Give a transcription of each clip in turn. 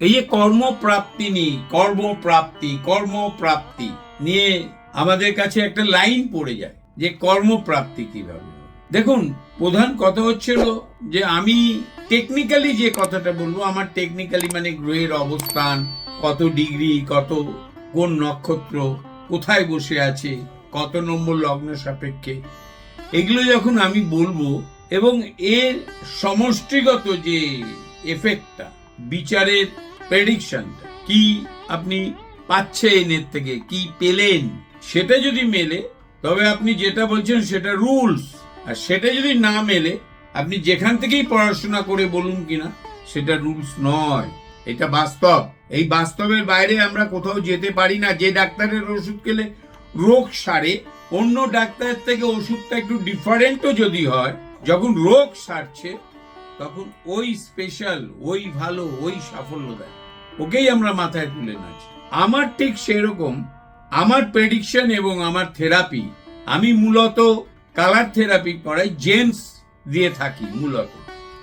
এই যে কর্মপ্রাপ্তি নিয়ে কর্মপ্রাপ্তি কর্মপ্রাপ্তি নিয়ে আমাদের কাছে একটা লাইন পড়ে যায় যে কর্মপ্রাপ্তি কীভাবে দেখুন, প্রধান কথা হচ্ছিল যে আমি টেকনিক্যালি যে কথাটা বলব, আমার টেকনিক্যালি মানে গ্রহের অবস্থান, কত ডিগ্রি, কত কোন নক্ষত্র, কোথায় বসে আছে, কত নম্বর লগ্ন সাপেক্ষে, এগুলো যখন আমি বলব এবং এর সমষ্টিগত যে এফেক্টটা বিচারের প্রেডিকশনটা কি আপনি পাচ্ছেন এর থেকে, কি পেলেন, সেটা যদি মেলে, তবে আপনি যেটা বলছেন সেটা রুলস আর সেটা যদি না মেলে, আপনি যেখান থেকেই পড়াশোনা করে বলুন কিনা, সেটা রুলস নয়। এটা বাস্তব। এই বাস্তবের বাইরে আমরা কোথাও যেতে পারি না। যে ডাক্তারের ওষুধ খেলে রোগ সারে, অন্য ডাক্তারের থেকে ওষুধটা একটু ডিফারেন্টও যদি হয়, যখন রোগ সারছে তখন ওই স্পেশাল ওই ভালো, ওই সাফল্য দেয়। ওকেই আমরা মাথায় তুলে নাচি আমার ঠিক সেরকম, আমার প্রেডিকশন এবং আমার থেরাপি আমি মূলত কালার থেরাপি করাই জেমস দিয়ে থাকি, মূলত।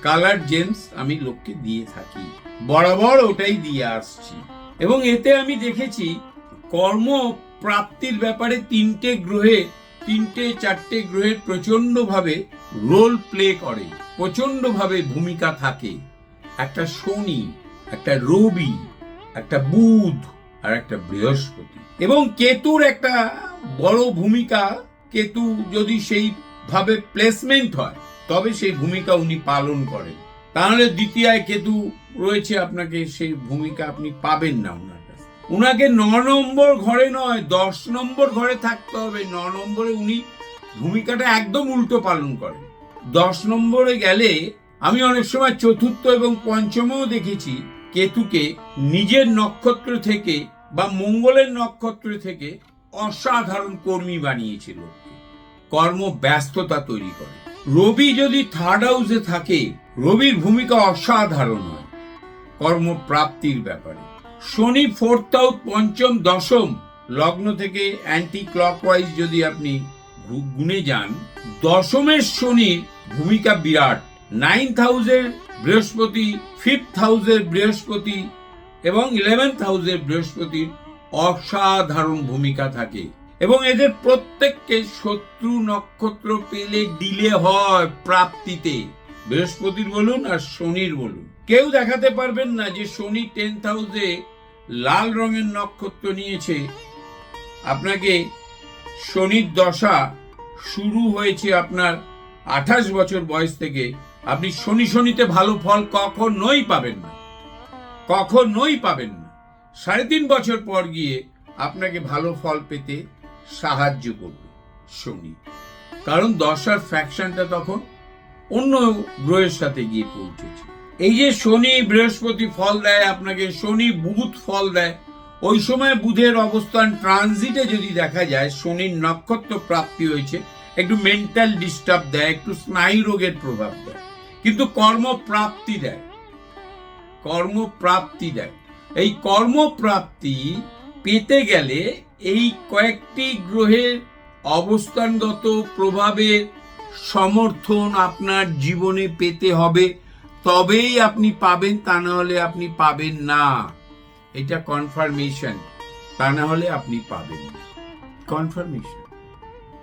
কালার জেমস আমি লোককে দিয়ে থাকি, বরাবর ওটাই দিয়ে আসছি। এবং এতে আমি দেখেছি কর্ম প্রাপ্তির ব্যাপারে তিনটে গ্রহে, তিনটে, চারটে গ্রহের প্রচণ্ড ভাবে রোল প্লে করে। প্রচণ্ড ভাবে ভূমিকা থাকে। একটা শনি, একটা রবি, একটা বুধ আর একটা বৃহস্পতি। এবং কেতুর একটা বড় ভূমিকা, কেতু যদি সেই ভাবে প্লেসমেন্ট হয়, তবে সেই ভূমিকা উনি পালন করেন। তাহলে দ্বিতীয় কেতু রয়েছে আপনাকে, সেই ভূমিকা আপনি পাবেন না ওনার কাছে উনাকে ন নম্বর ঘরে নয়, দশ নম্বর ঘরে থাকতে হবে। ন নম্বরে উনি ভূমিকাটা একদম উল্টো পালন করেন। দশ নম্বরে গেলে আমি অনেক সময় চতুর্থ এবং পঞ্চমেও দেখেছি কেতুকে নিজের নক্ষত্র থেকে বা মঙ্গলের নক্ষত্র থেকে অসাধারণ কর্মী বানিয়েছিল কর্ম ব্যস্ততা তৈরি করে। রবি যদি থার্ড হাউসে থাকে, রবির ভূমিকা অসাধারণ হয়। কর্মপ্রাপ্তির ব্যাপারে। শনি ফোর্থ হাউস পঞ্চম, দশম, লগ্ন থেকে অ্যান্টি ক্লকওয়াইজ যদি আপনি গুনে যান, দশমের শনির ভূমিকা বিরাট। নাইন্থ হাউসের বৃহস্পতি, ফিফথ হাউসের বৃহস্পতি এবং ইলেভেন্থ হাউসের বৃহস্পতির অসাধারণ ভূমিকা থাকে। এবং এদের প্রত্যেককে শত্রু নক্ষত্র পেলে ডিলে হয় প্রাপ্তিতে। বৃহস্পতির বলুন আর শনির বলুন। কেউ দেখাতে পারবেন না যে শনি টেন্থ হাউসে লাল রঙের নক্ষত্র নিয়েছে। আপনাকে শনির দশা শুরু হয়েছে আপনার আঠাশ বছর বয়স থেকে আপনি শনি শনিতে ভালো ফল কখনোই পাবেন না। কখনোই পাবেন না। সাড়ে তিন বছর পর গিয়ে আপনাকে ভালো ফল পেতে সাহায্য করবে শনি। কারণ দশার ফ্যাকশনটা তখন অন্য গ্রহের সাথে গিয়ে পৌঁছেছে। এই যে শনি বৃহস্পতি ফল দেয় আপনাকে, শনি বুধ ফল দেয়, ওই সময় বুধের অবস্থান ট্রানজিটে যদি দেখা যায়, শনির নক্ষত্র প্রাপ্তি হয়েছে একটু মেন্টাল ডিস্টার্ব দেয়, একটু স্নায়ু রোগের প্রভাব দেয়। কিন্তু কর্মপ্রাপ্তি দেয়। কর্মপ্রাপ্তি দেয়। এই কর্মপ্রাপ্তি পেতে গেলে এই কয়েকটি গ্রহের অবস্থানগত প্রভাবের সমর্থন আপনার জীবনে পেতে হবে। তবেই আপনি পাবেন, তা না হলে আপনি পাবেন না। এটা কনফার্মেশন তা না হলে আপনি পাবেন কনফার্মেশন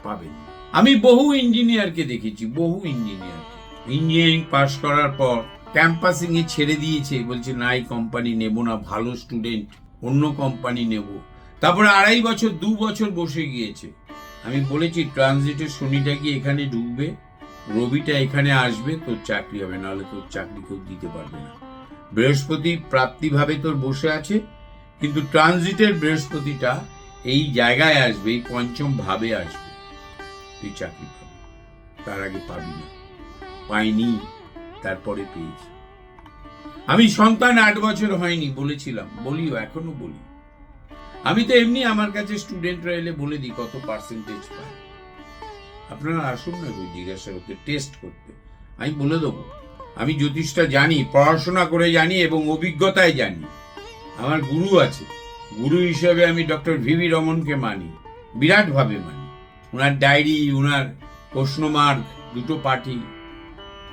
পাবেন। আমি বহু ইঞ্জিনিয়ারকে দেখেছি, বহু ইঞ্জিনিয়ারকে ইঞ্জিনিয়ারিং পাশ করার পর ক্যাম্পাসিং এ ছেড়ে দিয়েছে, বলছে, না, এই কোম্পানি নেব না, ভালো স্টুডেন্ট, অন্য কোম্পানি নেব। তারপরে আড়াই বছর, দু বছর বসে গিয়েছে। আমি বলেছি ট্রানজিটে শনিটা কি এখানে ঢুকবে? রবিটা এখানে আসবে, তোর চাকরি হবে, নাহলে তোর চাকরি কেউ দিতে পারবে না। বৃহস্পতি প্রাপ্তিভাবে তোর বসে আছে, কিন্তু ট্রানজিটের বৃহস্পতিটা এই জায়গায় আসবে, এই পঞ্চম ভাবে আসবে। তুই চাকরি পাবি। তার আগে পাবি না। পাইনি, তারপরে পেয়েছি। আমি সন্তান আট বছর হয়নি, বলেছিলাম। বলিও, এখনও বলি। আমি তো এমনি আমার কাছে স্টুডেন্টরা এলে বলে দিই কত পার্সেন্টেজ পায়। আপনারা আসুন না গো জিজ্ঞাসা করতে টেস্ট করতে। আমি বলে দেবো। আমি জ্যোতিষটা জানি, পড়াশোনা করে জানি এবং অভিজ্ঞতায় জানি। আমার গুরু আছে। গুরু হিসেবে আমি ডক্টর ভিভি রমনকে মানি। বিরাটভাবে মানি। ওনার ডায়েরি ওনার প্রশ্নমার্ক দুটো পার্টি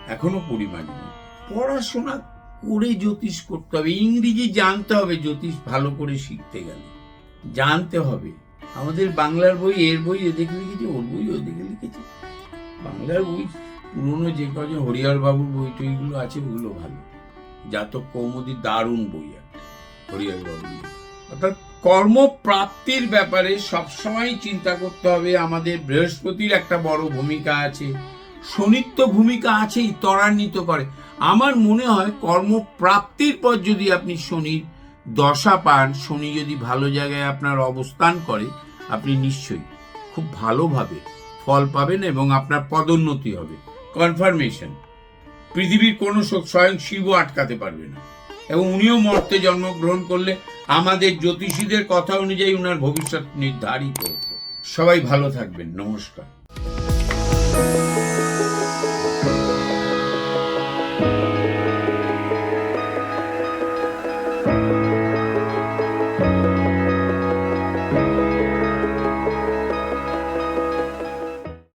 এখনও পরিমাণ। পড়াশোনা করে জ্যোতিষ করতে হবে, ইংরেজি জানতে হবে, জ্যোতিষ ভালো করে শিখতে গেলে। জানতে হবে। আমাদের বাংলার বই, এর বই এদিকে লিখেছে, ওর বই ওদিকে লিখেছে। বাংলার বই, পুরনো যে কজন হরিহর বাবুর বই টইগুলো আছে, ওগুলো ভালো। জাতক কৌমদি দারুণ বই একটা হরিহর বাবুর অর্থাৎ কর্মপ্রাপ্তির ব্যাপারে সবসময় চিন্তা করতে হবে। আমাদের বৃহস্পতির একটা বড় ভূমিকা আছে। শনির তো ভূমিকা আছেই, ত্বরান্বিত করে। আমার মনে হয় কর্মপ্রাপ্তির পর যদি আপনি শনির দশা পান, শনি যদি ভালো জায়গায় আপনার অবস্থান করে, আপনি নিশ্চয়ই খুব ভালোভাবে ফল পাবেন এবং আপনার পদোন্নতি হবে। কনফার্মেশন, পৃথিবীর কোনো স্বয়ং শিবও আটকাতে পারবে না। এবং উনিও মর্তে জন্মগ্রহণ করলে আমাদের জ্যোতিষীদের কথা অনুযায়ী উনার ভবিষ্যৎ নির্ধারিত সবাই ভালো থাকবেন, নমস্কার।